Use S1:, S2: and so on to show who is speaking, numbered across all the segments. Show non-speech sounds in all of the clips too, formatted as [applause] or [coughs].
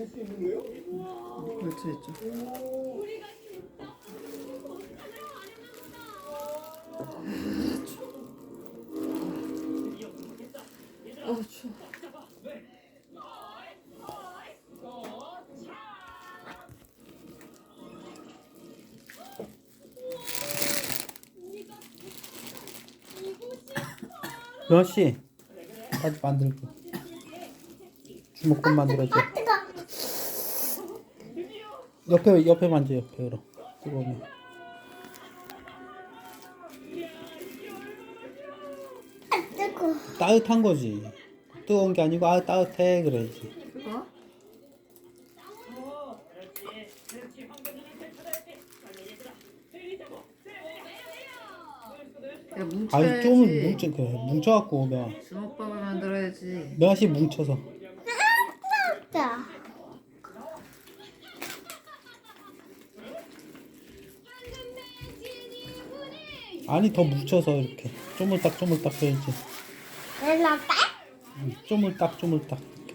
S1: 볼수 있는 거예요?
S2: 그렇지 있죠. 어 추워.
S3: 씨, 빨리 만들고 주먹밥 만들어줘. 옆에 옆에 만져 옆에 그럼 뜨거우면.
S4: 아 뜨거.
S3: 따뜻한 거지. 뜨거운 게 아니고 아 따뜻해 그래야지.
S2: 뜨거? 야 뭉쳐야지.
S3: 아니 좀 뭉쳐 그래 뭉쳐갖고 오면
S2: 주먹밥을 만들어야지.
S3: 명아 씨 뭉쳐서
S4: 자.
S3: 아니 더 뭉쳐서 이렇게 쪼물딱 쪼물딱 해야지. 응, 쪼물딱 쪼물딱 이렇게.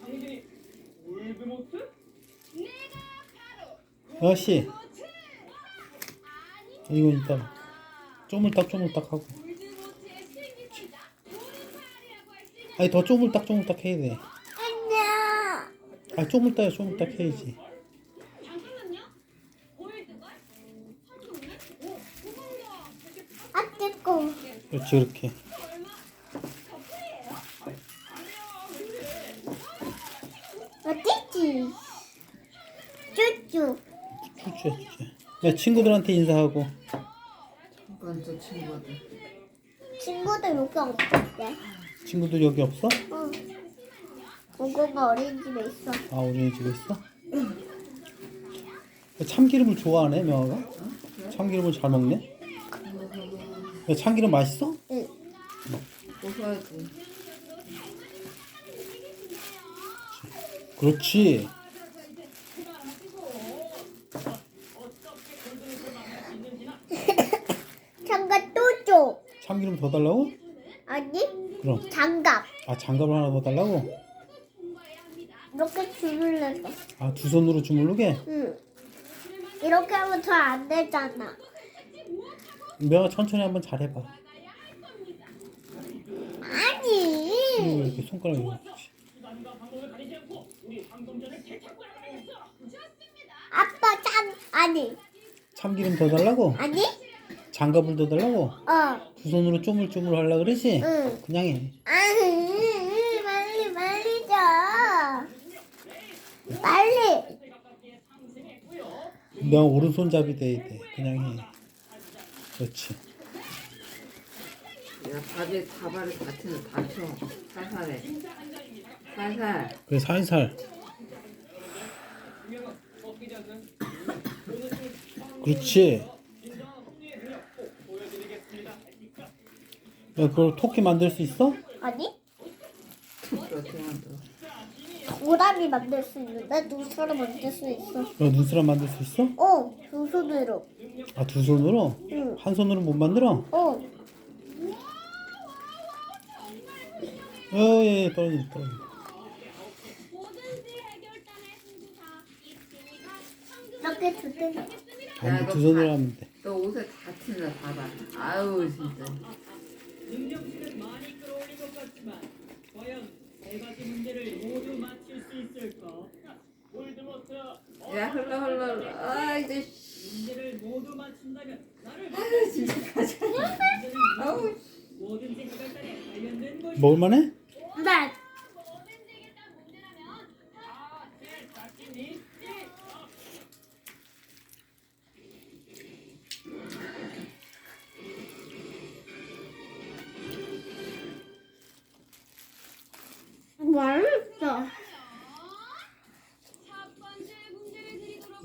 S1: 당신이 울드모트?
S3: 명아 씨, 이거 이따 쪼물딱 쪼물딱 하고. 아니 더 쪼물딱 쪼물딱 해야 돼.
S4: 아니야.
S3: 아 쪼물딱 쪼물딱 해야지.
S4: 아 뜨거.
S3: 그렇지 그렇게.
S4: 어디지? 쭈쭈.
S3: 추추야 추추. 야 친구들한테 인사하고.
S2: 잠깐 저 친구들.
S4: 친구들 여기 없었대.
S3: 친구들 여기 없어?
S4: 응. 고고가 어린이집에 있어.
S3: 아 어린이집에 있어? 참기름을 좋아하네 명아가? 참기름을 잘 먹네? 야, 참기름 맛있어?
S4: 응.
S2: 고소하지.
S3: 그렇지 [coughs]
S4: 장갑 또 줘.
S3: 참기름 더 달라고?
S4: 아니?
S3: 그럼
S4: 장갑.
S3: 아 장갑을 하나 더 달라고?
S4: 이렇게 주물러서.
S3: 아 두 손으로 주물르게?
S4: 응. 이렇게 하면 잘안 되잖아.
S3: 명아 천천히 한번 잘해봐
S4: 아니.
S3: 이거 이렇게 손가락에
S4: 아빠 장 아니.
S3: 참기름 더 달라고?
S4: 아니?
S3: 장갑을 더 달라고?
S4: 어.
S3: 두 손으로 쪼물쪼물 하려 그러지?
S4: 응.
S3: 그냥 해
S4: 아니. 빨리 빨리 줘. 빨리.
S3: 명아 오른손잡이 돼야 돼 그냥 해 그렇지
S2: 야 밥에 밥알이 같은 다 쳐. 살살해. 살살.
S3: 그래 살살 그렇지 야 그걸 토끼 만들 수 있어?
S4: 아니?
S2: 그렇게 만들어.
S4: 도라미 만들 수 있는데 눈사람 만들 수 있어.
S3: 야 눈사람 만들 수 있어?
S4: 어, 두 손으로.
S3: 아 두 손으로?
S4: 응.
S3: 한 손으로 못 만들어?
S4: 어.
S3: 어예 떨어진다 떨어진다
S4: 이렇게 두 등.
S3: 아니 두 손으로 하면 돼
S2: 너 옷에 다 튄다 밥알. 아우 진짜.
S5: 능력치는 많이 끌어올린 것 같지만 세 가지 문제를 모두 맞힐 수 있을까? 올드모트
S2: 야 흘러 흘러 흘러. 아 이제 씨.
S5: 문제를 모두 맞춘다면 나를
S2: 아 진짜 가자. 아우
S5: 뭐든지 해결단에 관련된 것이
S3: 먹을만해?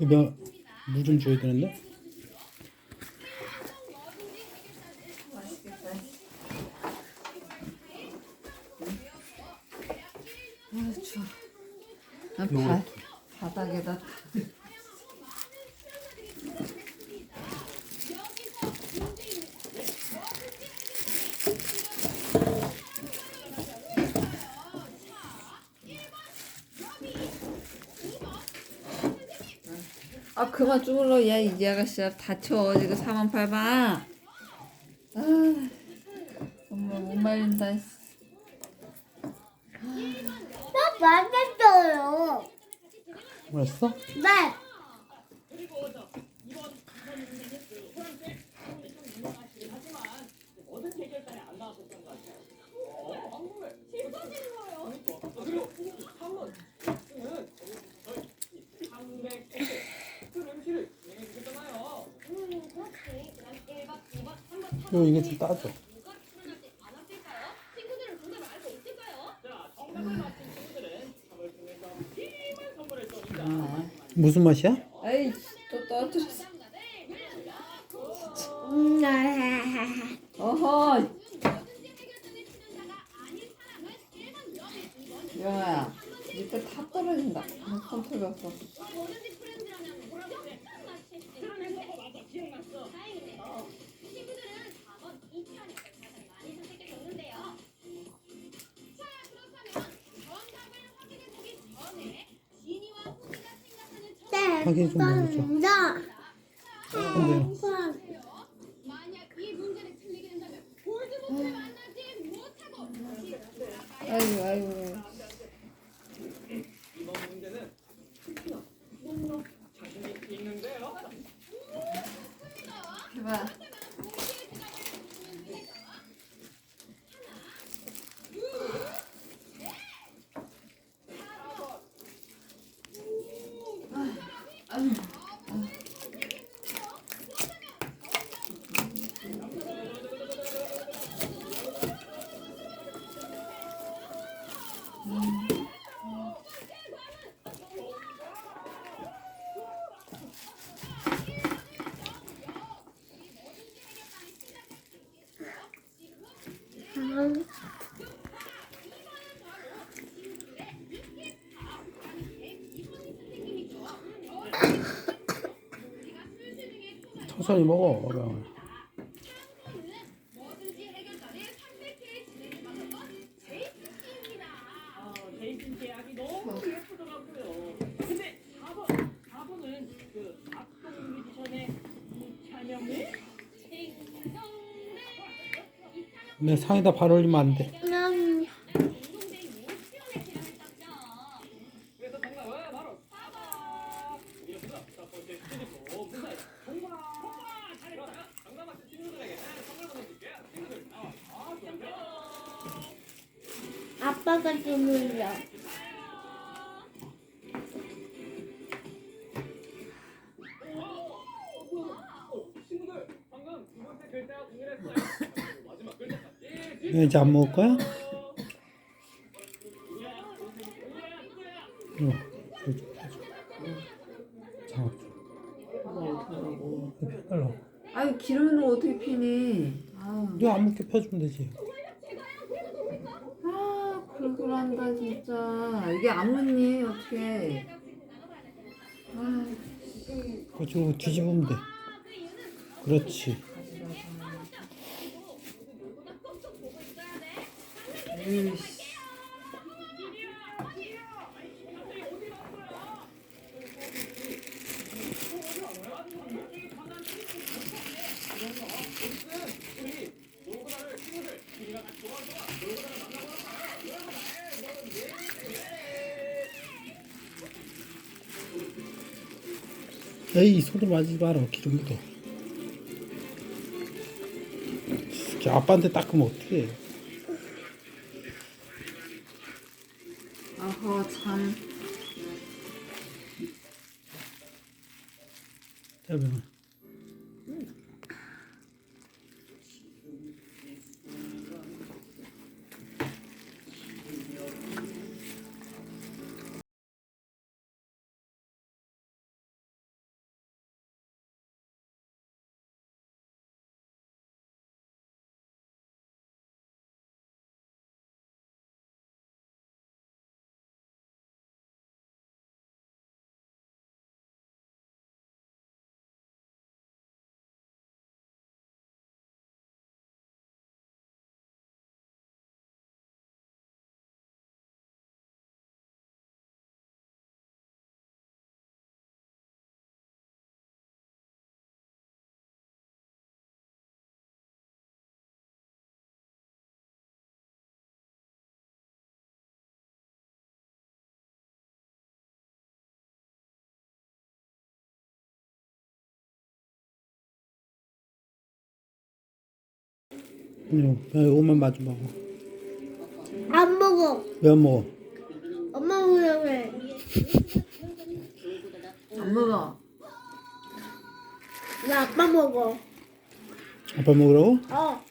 S3: 이거 물좀 줘야 되는데
S2: 아 그만 쭈글러 야 이제 아가씨야 다쳐 지금 4만 8만 아 엄마 못 말린다
S4: 나 말렸어요.
S3: 뭐였어?
S4: 네.
S5: 요
S3: 이게 좀 따져. 무슨 맛이야?
S2: 아이 또 떨어뜨렸어. 어허. 야, 밑에 다 떨어진다. 컴퓨터 어
S6: 자기
S3: 좀
S6: 먹어줘.
S2: 아이고 아이고.
S3: 천천히 먹어.
S5: 어려워.
S3: 내 상에다 발 올리면 안 돼.
S4: 아빠가 주물려.
S3: 너 이제 안 먹을 거야? 어, 어,
S2: 아유 기름은 어떻게 피니?
S3: 너안 먹게 펴주면 되지.
S2: 불굴한다 진짜. 이게 안무니 어떻게? 아,
S3: 그 저거 뒤집으면 돼. 그렇지.
S2: 으이씨.
S3: 에이 손도 마지 마라 기름 묻어 아빠한테 닦으면 어떡해.
S2: 아하 참
S3: 자, 그러면. 이거 이것만 마주 먹어.
S4: 안 먹어.
S3: 왜안 먹어?
S4: 엄마 먹으라고 해.
S2: 안 먹어.
S4: 나 아빠 먹어.
S3: 아빠 먹으라고?
S4: 어.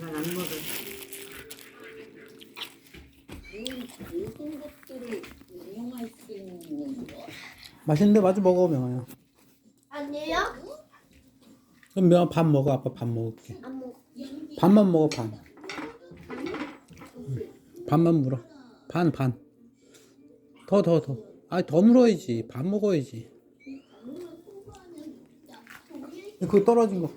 S2: 난안 먹어.
S5: 모든 것들을 이용할 수 있는 거.
S3: 맛있는데 마주 먹어 명아야.
S4: 아니에요?
S3: 그럼 명아 밥 먹어. 아빠 밥 먹을게.
S4: 안
S3: 먹어. 반. 응. 반만 물어. 반 반. 더 더 더. 아더 물어야지. 밥 먹어야지. 그거 떨어진 거.